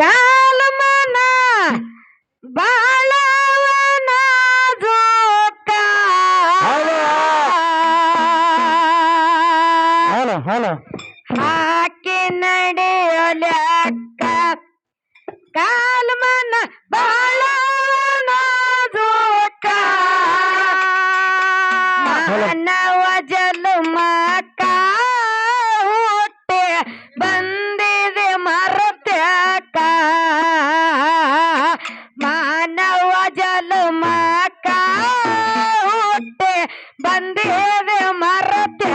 ಕಾಲಮಾನ ಬಾ ಬಂದೇವೆ ಮರತ್ಯ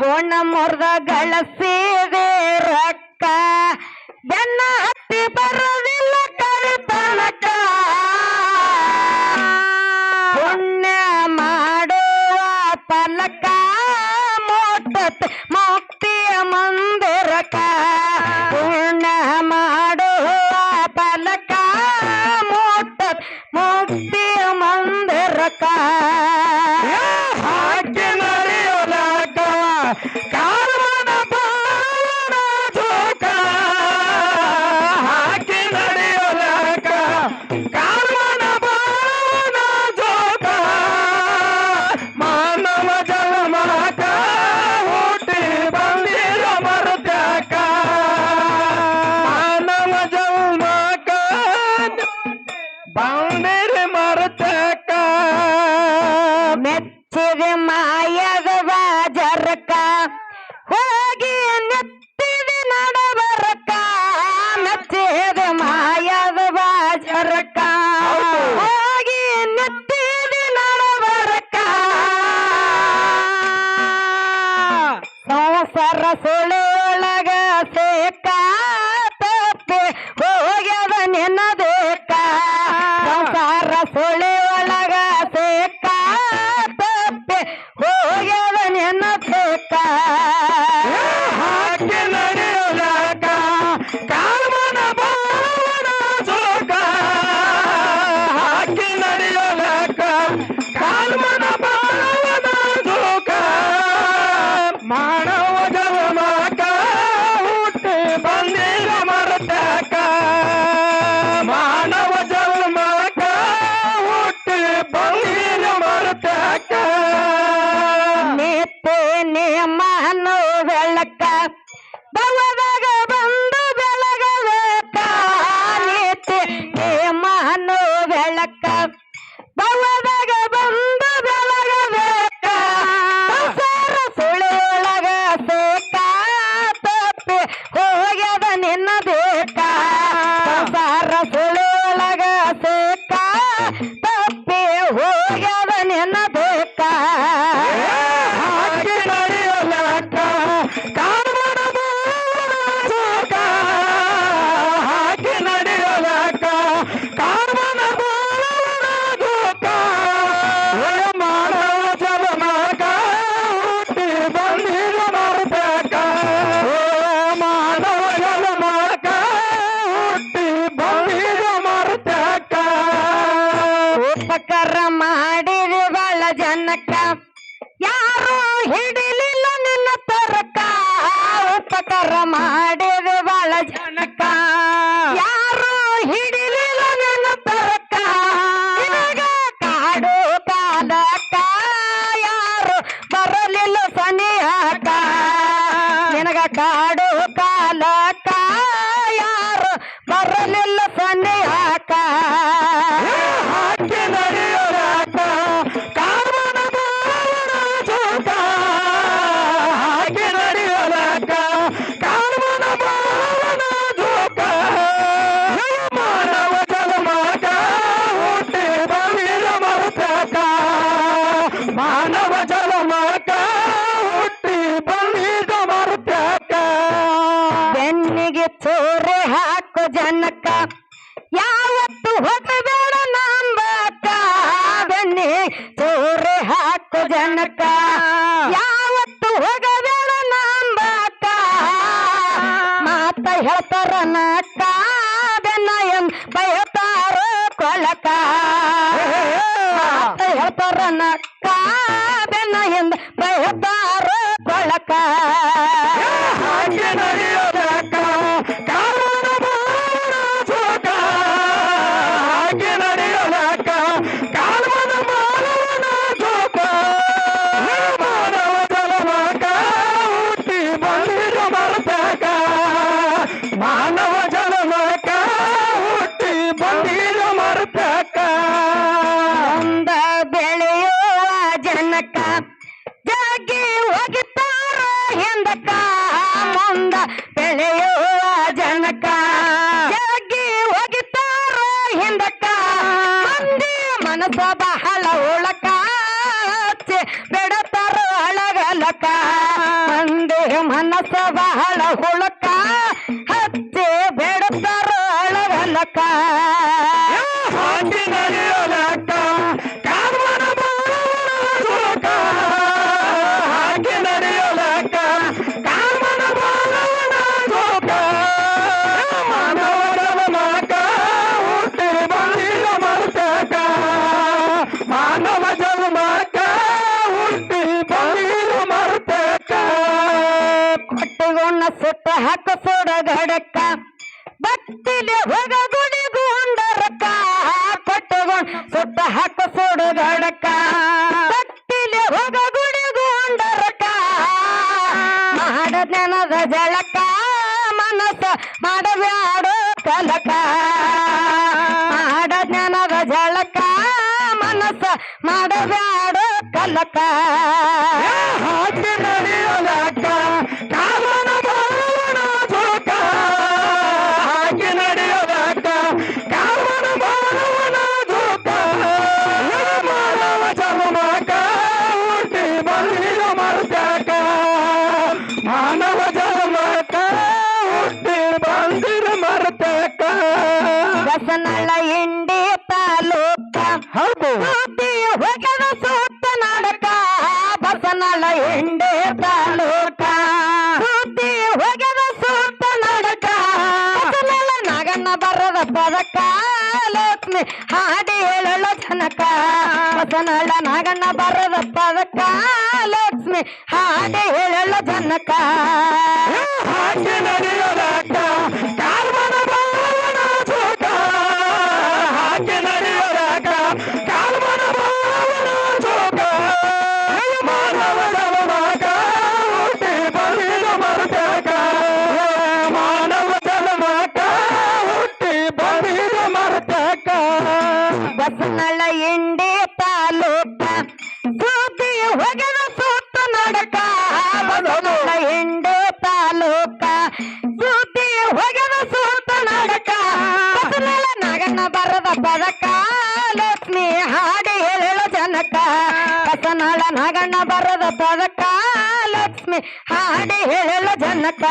ಬೋಣ ಮುರ್ದ ಗಳಸಿದೆ ರೊಕ್ಕ ಬೆನ್ನ ಹತ್ತಿ ಬರೋದಿಲ್ಲ ಕರಿತನಕ ಪುಣ್ಯ ಮಾಡುವ ಪಲಕ ಮೋಟ ಮುಕ್ತಿಯ ಮಂದಿರಕ bounded ಜನಕ ಯಾವತ್ತು ಹೋಗಬೇಡ ನಂಬಕ್ಕ? ಬೆನ್ನಿ ಚೋರೆ ಹಾಕು ಜನಕ ಯಾವತ್ತು ಹೋಗಬೇಡ ನಂಬಕ್ಕ? ಮಾತ ಹೇಳ್ತಾರ ನಕ್ಕ. ಜನಕ ಜಗ್ಗಿ ಹೋಗಿತ್ತಾರ ಹಿಂದಕ ಮುಂದ ಬೆಳೆಯುವ ಜನಕ ಜಗ್ಗಿ ಹೋಗಿತ್ತಾರ ಹಿಂದಕ ಮಂದಿ ಮನಸ ಬಹಳ ಉಳಕ ಬಿಡತಾರ ಅಳಗಲಕ ಮಂದಿ ಮನಸ ಬಹಳ ಹುಳಕ ಹಚ್ಚಿ ಬಿಡತಾರ ಅಳಗಲಕ ಸುತ್ತ ಸೋಡ ಸೋಡಗಡಕ ಬತ್ತಿಲೆ ಹೋಗ ಗುಡಿಗುಂಡರಕ ಕೊಟ್ಟುಗುಣ ಸುತ್ತ ಹಾಕ ಸೋಡಗಡಕ ಬತ್ತಿಲೆ ಹೋಗ ಗುಡಿಗುಂಡರಕ ಮಾಡ ಜ್ಞಾನದ ಜಳಕ ಮನಸ್ಸ ಮಾಡಬ್ಯಾಡೋ ಕಲಕ. ಮಾಡ ಜ್ಞಾನದ ಜಳಕ ಮನಸ್ಸ ಮಾಡಬ್ಯಾಡೋ ಕಲಕ. ಬಸನಳ ಇಂಡಿ ತಾಲೂಕ. ಹೋಗದ ಸೂತ ನಾಡಕ. ಬಸನಳ ಇಂಡಿ ತಾಲೂಕ. ಸುದ್ದಿ ಹೋಗದ ಸೂತ ನಾಡಕ. ನಾಗಣ್ಣ ಬರದ ಪದಕ. ಲಕ್ಷ್ಮಿ ಹಾಡಿ ಹೇಳಲು ಜನಕ. ಬಸನಳ ನಾಗಣ್ಣ ಬರದ ಪದಕ. ಲಕ್ಷ್ಮಿ ಹಾಡಿ ಹೇಳಲು ಜನಕ. ಹಾಡಿ ನಡೆಯೋದಕ್ಕ ಬರದ ಪದಕ ಲಕ್ಷ್ಮಿ ಹಾಡಿ ಹೇಳಲು ಜನಕ. ಕಸನಾಳ ನಾಗಣ್ಣ ಬರದ ಪದಕ ಲಕ್ಷ್ಮಿ ಹಾಡಿ ಹೇಳಲು ಜನಕ.